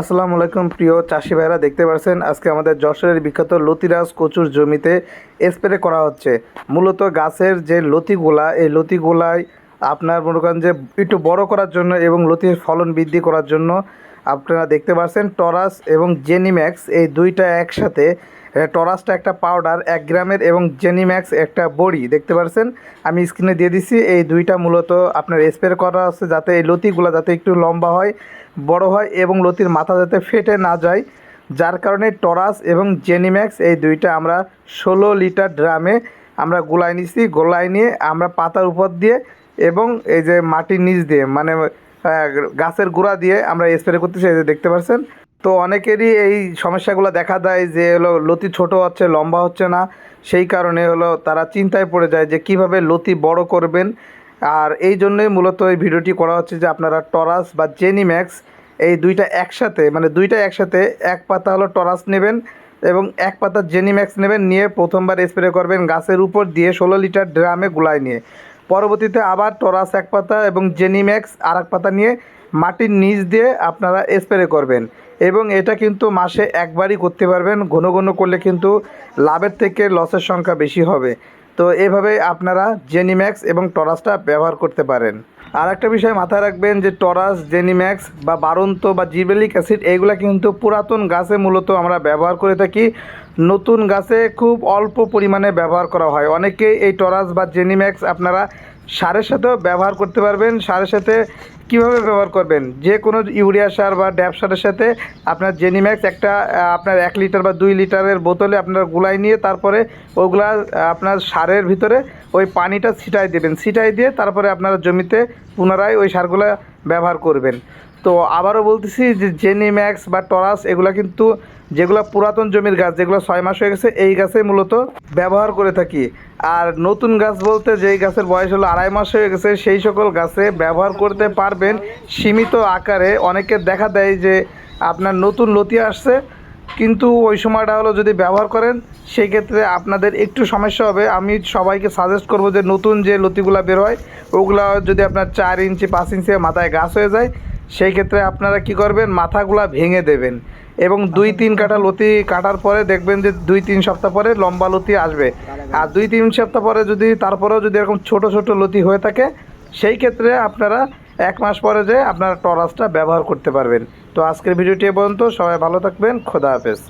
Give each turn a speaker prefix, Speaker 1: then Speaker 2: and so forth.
Speaker 1: আসসালামু আলাইকুম, প্রিয় চাষি ভাইরা দেখতে পাচ্ছেন, আজকে আমাদের যশোরের বিখ্যাত লতিরাজ কচুর জমিতে স্প্রে করা হচ্ছে। মূলত গাছের যে লতিগুলা, এই লতিগুলায় আপনার মনে করেন যে একটু বড় করার জন্য এবং লতির ফলন বৃদ্ধি করার জন্য আপনারা দেখতে পাচ্ছেন, টরাস এবং জেনিম্যাক্স এই দুইটা একসাথে। টরাসটা একটা পাউডার, এক গ্রামের এবং জেনিম্যাক্স একটা বড়ি, দেখতে পাচ্ছেন? আমি স্ক্রিনে দিয়ে দিছি এই দুইটা মূলত আপনার স্প্রে করা আছে যাতে এই লতিগুলো যাতে একটু লম্বা হয়, বড় হয় এবং লতির মাথা যাতে ফেটে না যায়। যার কারণে টরাস এবং জেনিম্যাক্স এই দুইটা আমরা ষোলো লিটার ড্রামে আমরা গোলায় নিছি গোলাই নিয়ে আমরা পাতার উপর দিয়ে এবং এই যে মাটির নিচ দিয়ে মানে গাছের গোড়া দিয়ে আমরা স্প্রে করতেছি, এই যে দেখতে পাচ্ছেন তো অনেকেরই এই সমস্যাগুলো দেখা দেয় যে, হলো লতি ছোট হচ্ছে, লম্বা হচ্ছে না। সেই কারণে হলো তারা চিন্তায় পড়ে যায় যে, কীভাবে লতি বড় করবেন। আর এই জন্যই মূলত এই ভিডিওটি করা হচ্ছে যে, আপনারা টরাস বা জেনিম্যাক্স এই দুইটা একসাথে মানে দুইটা একসাথে এক পাতা হলো টরাস নেবেন এবং এক পাতা জেনিম্যাক্স নেবেন, নিয়ে প্রথমবার স্প্রে করবেন গাছের উপর দিয়ে ষোলো লিটার ড্রামে গুলায় নিয়ে। পরবর্তীতে আবার টরাস এক পাতা এবং জেনিম্যাক্স আর এক পাতা নিয়ে মাটির নিচ দিয়ে আপনারা স্প্রে করবেন। এবং এটা কিন্তু মাসে একবারই করতে পারবেন, ঘন ঘন করলে কিন্তু লাভের থেকে লসের সংখ্যা বেশি হবে। তো এভাবে আপনারা জেনিম্যাক্স এবং টরাসটা ব্যবহার করতে পারেন। আর একটা বিষয় মাথায় রাখবেন যে টরাস জেনিম্যাক্স বা বারন্ত বা জিবেলিক অ্যাসিড, এগুলো কিন্তু পুরাতন গাছে মূলত আমরা ব্যবহার করে থাকি। নতুন গাছে খুব অল্প পরিমাণে ব্যবহার করা হয়। অনেকে এই টরাস বা জেনিম্যাক্স আপনারা সারের সাথেও ব্যবহার করতে পারবেন, সারের সাথে কীভাবে ব্যবহার করবেন? যে কোনো ইউরিয়া সার বা ড্যাপ সারের সাথে আপনার জেনিম্যাক্স একটা আপনার এক লিটার বা দুই লিটারের বোতলে আপনার গুলাই নিয়ে তারপরে ওগুলা আপনার সারের ভিতরে ওই পানিটা ছিটাই দেবেন। ছিটাই দিয়ে তারপরে আপনারা জমিতে পুনরায় ওই সারগুলো ব্যবহার করবেন। তো আবারও বলতেছি যে জেনি ম্যাক্স বা টরাস এগুলো কিন্তু যেগুলো পুরাতন জমির গাছ, যেগুলো ছয় মাস হয়ে গেছে, এই গাছে মূলত ব্যবহার করে থাকি। আর নতুন গাছ বলতে যেই গাছের বয়স হলো আড়াই মাস হয়ে গেছে, সেই সকল গাছে ব্যবহার করতে পারবেন সীমিত আকারে। অনেকে দেখা দেয় যে আপনার নতুন লতি আসছে, কিন্তু ওই সময়টা হলো যদি ব্যবহার করেন, সেই ক্ষেত্রে আপনাদের একটু সমস্যা হবে। আমি সবাইকে সাজেস্ট করব যে নতুন যে লতিগুলো বের হয়, ওগুলা যদি আপনার চার ইঞ্চি, পাঁচ ইঞ্চি মাথায় গাছ হয়ে যায় সেই ক্ষেত্রে আপনারা কি করবেন? মাথাগুলা ভেঙে দেবেন এবং দুই তিন কাটা লতি কাটার পরে দেখবেন যে দুই তিন সপ্তাহ পরে লম্বা লতি আসবে। আর দুই তিন সপ্তাহ পরে যদি তারপরেও যদি এরকম ছোট ছোট লতি হয়ে থাকে সেই ক্ষেত্রে আপনারা এক মাস পরে যে আপনারা টরাসটা ব্যবহার করতে পারবেন। তো আজকের ভিডিওটি পর্যন্ত। সবাই ভালো থাকবেন। খোদা হাফেজ।